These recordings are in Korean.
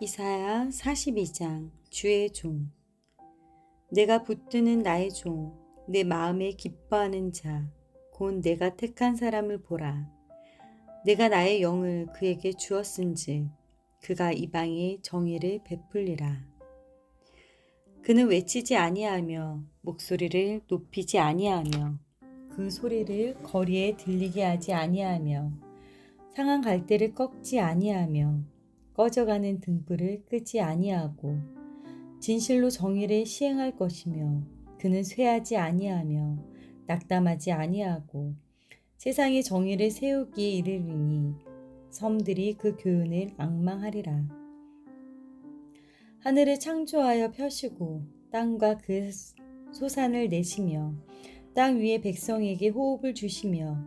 이사야 42장 주의 종. 내가 붙드는 나의 종 내 마음에 기뻐하는 자 곧 내가 택한 사람을 보라. 내가 나의 영을 그에게 주었은즉 그가 이방에 정의를 베풀리라. 그는 외치지 아니하며 목소리를 높이지 아니하며 그 소리를 거리에 들리게 하지 아니하며 상한 갈대를 꺾지 아니하며 꺼져가는 등불을 끄지 아니하고 진실로 정의를 시행할 것이며 그는 쇠하지 아니하며 낙담하지 아니하고 세상의 정의를 세우기에 이르리니 섬들이 그 교훈을 앙망하리라. 하늘을 창조하여 펴시고 땅과 그 소산을 내시며 땅 위에 백성에게 호흡을 주시며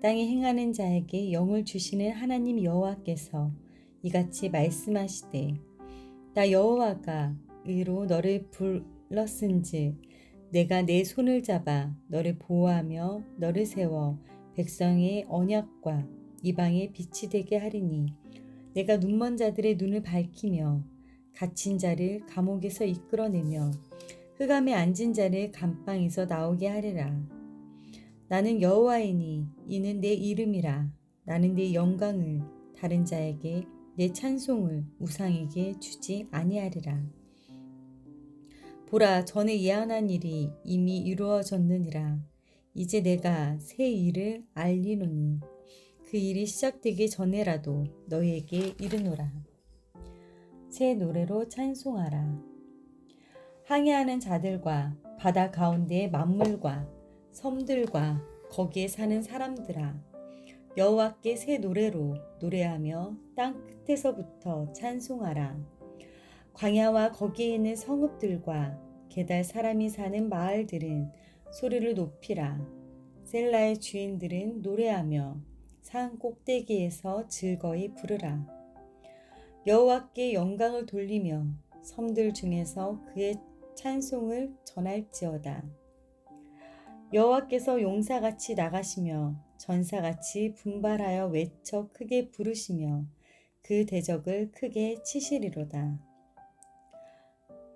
땅에 행하는 자에게 영을 주시는 하나님 여호와께서 이같이 말씀하시되 나 여호와가 의로 너를 불렀은즉 내가 내 손을 잡아 너를 보호하며 너를 세워 백성의 언약과 이방의 빛이 되게 하리니 내가 눈먼 자들의 눈을 밝히며 갇힌 자를 감옥에서 이끌어내며 흑암에 앉은 자를 감방에서 나오게 하리라. 나는 여호와이니 이는 내 이름이라. 나는 내 영광을 다른 자에게 내 찬송을 우상에게 주지 아니하리라. 보라 전에 예언한 일이 이미 이루어졌느니라. 이제 내가 새 일을 알리노니 그 일이 시작되기 전에라도 너희에게 이르노라. 새 노래로 찬송하라. 항해하는 자들과 바다 가운데의 만물과 섬들과 거기에 사는 사람들아 여호와께 새 노래로 노래하며 땅 끝에서부터 찬송하라. 광야와 거기에 있는 성읍들과 게달 사람이 사는 마을들은 소리를 높이라. 셀라의 주인들은 노래하며 산 꼭대기에서 즐거이 부르라. 여호와께 영광을 돌리며 섬들 중에서 그의 찬송을 전할지어다. 여호와께서 용사같이 나가시며 전사같이 분발하여 외쳐 크게 부르시며 그 대적을 크게 치시리로다.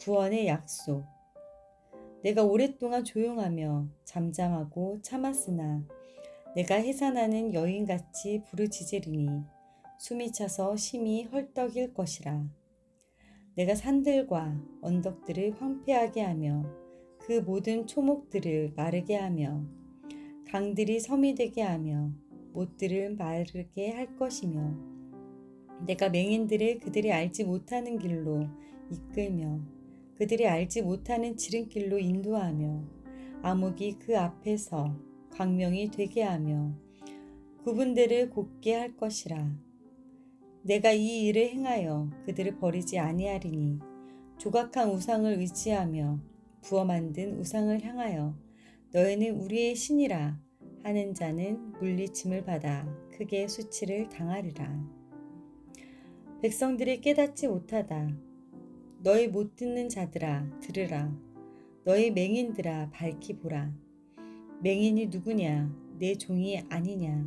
구원의 약속. 내가 오랫동안 조용하며 잠잠하고 참았으나 내가 해산하는 여인같이 부르짖으리니 숨이 차서 심히 헐떡일 것이라. 내가 산들과 언덕들을 황폐하게 하며 그 모든 초목들을 마르게 하며 강들이 섬이 되게 하며 못들을 마르게 할 것이며 내가 맹인들을 그들이 알지 못하는 길로 이끌며 그들이 알지 못하는 지름길로 인도하며 암흑이 그 앞에서 광명이 되게 하며 구분들을 곧게 할 것이라. 내가 이 일을 행하여 그들을 버리지 아니하리니 조각한 우상을 의지하며 부어 만든 우상을 향하여 너희는 우리의 신이라 하는 자는 물리침을 받아 크게 수치를 당하리라. 백성들이 깨닫지 못하다. 너희 못 듣는 자들아 들으라. 너희 맹인들아 밝히 보라. 맹인이 누구냐? 내 종이 아니냐?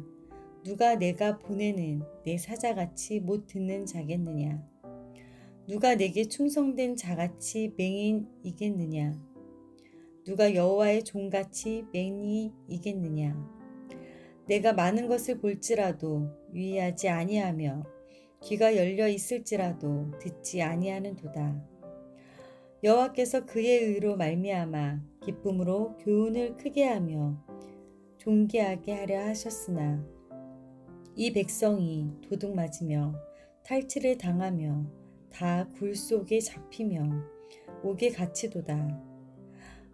누가 내가 보내는 내 사자같이 못 듣는 자겠느냐? 누가 내게 충성된 자같이 맹인이겠느냐? 누가 여호와의 종같이 맹이 이겠느냐? 내가 많은 것을 볼지라도 유의하지 아니하며 귀가 열려 있을지라도 듣지 아니하는도다. 여호와께서 그의 의로 말미암아 기쁨으로 교훈을 크게 하며 존귀하게 하려 하셨으나 이 백성이 도둑 맞으며 탈취를 당하며 다 굴 속에 잡히며 옥에 갇히도다.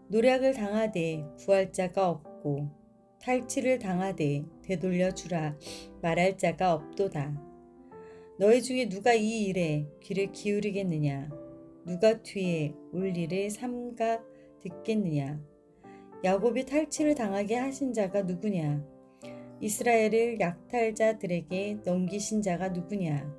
노력을 당하되 구할 자가 없고 탈취를 당하되 되돌려 주라 말할 자가 없도다. 너희 중에 누가 이 일에 귀를 기울이겠느냐? 누가 뒤에 올 일을 삼가 듣겠느냐? 야곱이 탈취를 당하게 하신 자가 누구냐? 이스라엘을 약탈자들에게 넘기신 자가 누구냐?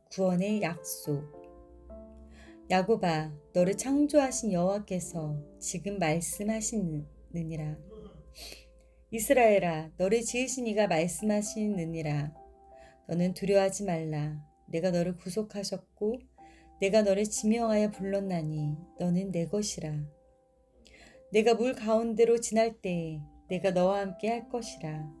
구원의 약속. 야곱아 너를 창조하신 여호와께서 지금 말씀하시느니라. 이스라엘아 너를 지으신 이가 말씀하시느니라. 너는 두려워하지 말라. 내가 너를 구속하셨고 내가 너를 지명하여 불렀나니 너는 내 것이라. 내가 물 가운데로 지날 때에 내가 너와 함께 할 것이라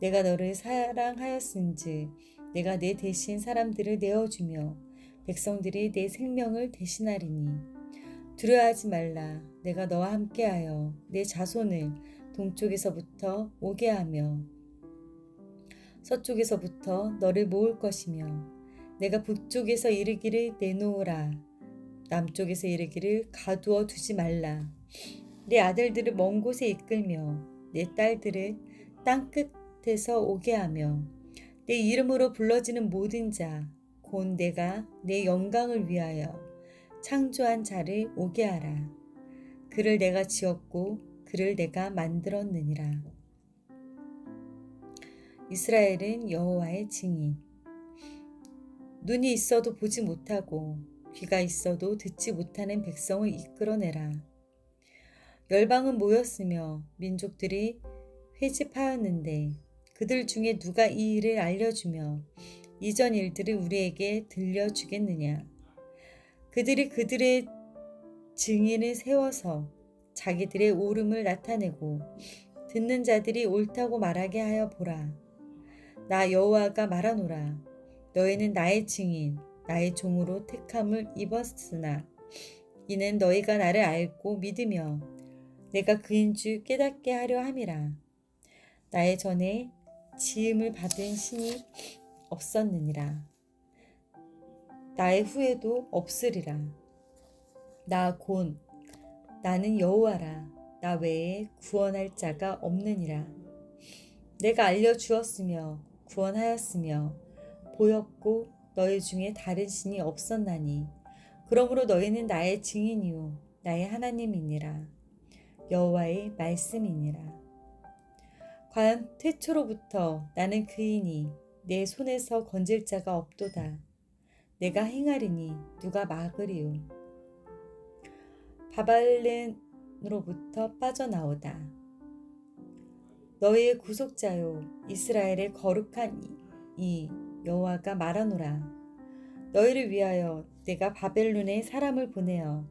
내가 너를 사랑하였은즉 내가 내 대신 사람들을 내어주며 백성들이 내 생명을 대신하리니. 두려워하지 말라. 내가 너와 함께하여 내 자손을 동쪽에서부터 오게 하며 서쪽에서부터 너를 모을 것이며 내가 북쪽에서 이르기를 내놓으라. 남쪽에서 이르기를 가두어 두지 말라. 내 아들들을 먼 곳에 이끌며 내 딸들을 땅끝 에서 오게 하며 내 이름으로 불러지는 모든 자 곧 내가 내 영광을 위하여 창조한 자를 오게 하라. 그를 내가 지었고 그를 내가 만들었느니라. 이스라엘은 여호와의 증인. 눈이 있어도 보지 못하고 귀가 있어도 듣지 못하는 백성을 이끌어내라. 열방은 모였으며 민족들이 회집하였는데 그들 중에 누가 이 일을 알려주며 이전 일들을 우리에게 들려주겠느냐. 그들이 그들의 증인을 세워서 자기들의 옳음을 나타내고 듣는 자들이 옳다고 말하게 하여 보라. 나 여호와가 말하노라. 너희는 나의 증인, 나의 종으로 택함을 입었으나 이는 너희가 나를 알고 믿으며 내가 그인 줄 깨닫게 하려 함이라. 나의 전에 지음을 받은 신이 없었느니라. 나의 후에도 없으리라. 나곧 나는 여호와라. 나 외에 구원할 자가 없느니라. 내가 알려 주었으며 구원하였으며 보였고 너희 중에 다른 신이 없었나니 그러므로 너희는 나의 증인이요 나의 하나님이니라. 여호와의 말씀이니라. 과연 태초로부터 나는 그이니 내 손에서 건질 자가 없도다. 내가 행하리니 누가 막으리요. 바발렌으로부터 빠져나오다. 너희의 구속자요 이스라엘의 거룩한 이 여호와가 말하노라. 너희를 위하여 내가 바벨론에 사람을 보내어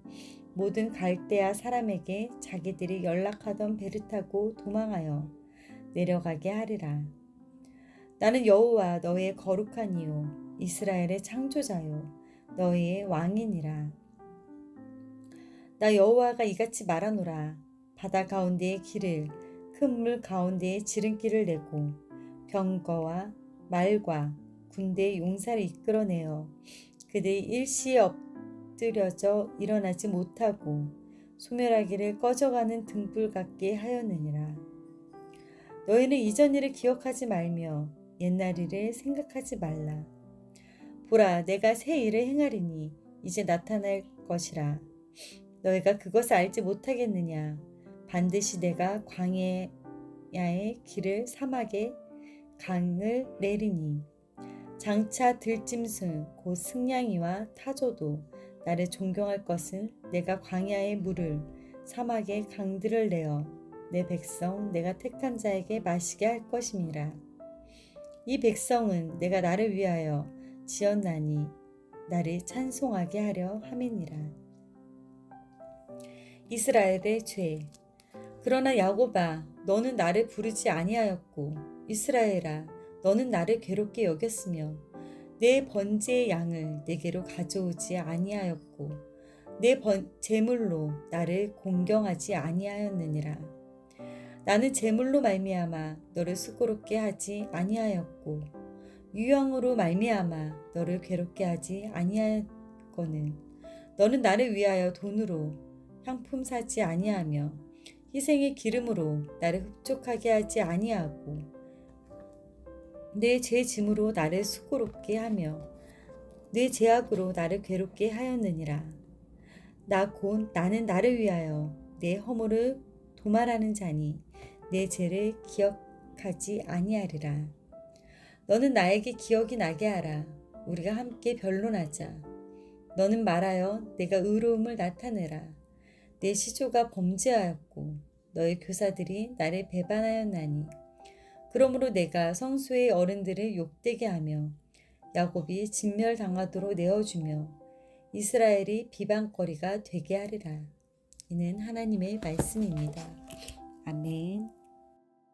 모든 갈대아 사람에게 자기들이 연락하던 배를 타고 도망하여 내려가게 하리라. 나는 여호와 너의 거룩한 이요 이스라엘의 창조자요 너희의 왕이니라. 나 여호와가 이같이 말하노라 바다 가운데의 길을 큰 물 가운데에 지름길을 내고 병거와 말과 군대의 용사를 이끌어내어 그들이 일시에 엎드려져 일어나지 못하고 소멸하기를 꺼져가는 등불 같게 하였느니라. 너희는 이전 일을 기억하지 말며 옛날 일을 생각하지 말라. 보라, 내가 새 일을 행하리니 이제 나타날 것이라. 너희가 그것을 알지 못하겠느냐? 반드시 내가 광야의 길을 사막에 강을 내리니 장차 들짐승 곧 승냥이와 타조도 나를 존경할 것은 내가 광야의 물을 사막의 강들을 내어 내 백성 내가 택한 자에게 마시게 할 것임이라. 이 백성은 내가 나를 위하여 지었나니 나를 찬송하게 하려 함이니라. 이스라엘의 죄. 그러나 야곱아, 너는 나를 부르지 아니하였고 이스라엘아, 너는 나를 괴롭게 여겼으며 내 번제의 양을 내게로 가져오지 아니하였고 내 번, 제물로 나를 공경하지 아니하였느니라. 나는 제물로 말미암아 너를 수고롭게 하지 아니하였고 유형으로 말미암아 너를 괴롭게 하지 아니하였거는 너는 나를 위하여 돈으로 향품 사지 아니하며 희생의 기름으로 나를 흡족하게 하지 아니하고 내 죄 짐으로 나를 수고롭게 하며 내 죄악으로 나를 괴롭게 하였느니라. 나 곧 나는 나를 위하여 내 허물을 도말하는 자니 내 죄를 기억하지 아니하리라. 너는 나에게 기억이 나게 하라. 우리가 함께 변론하자. 너는 말하여 내가 의로움을 나타내라. 내 시조가 범죄하였고 너의 교사들이 나를 배반하였나니. 그러므로 내가 성소의 어른들을 욕되게 하며 야곱이 진멸당하도록 내어주며 이스라엘이 비방거리가 되게 하리라. 이는 하나님의 말씀입니다. 아멘.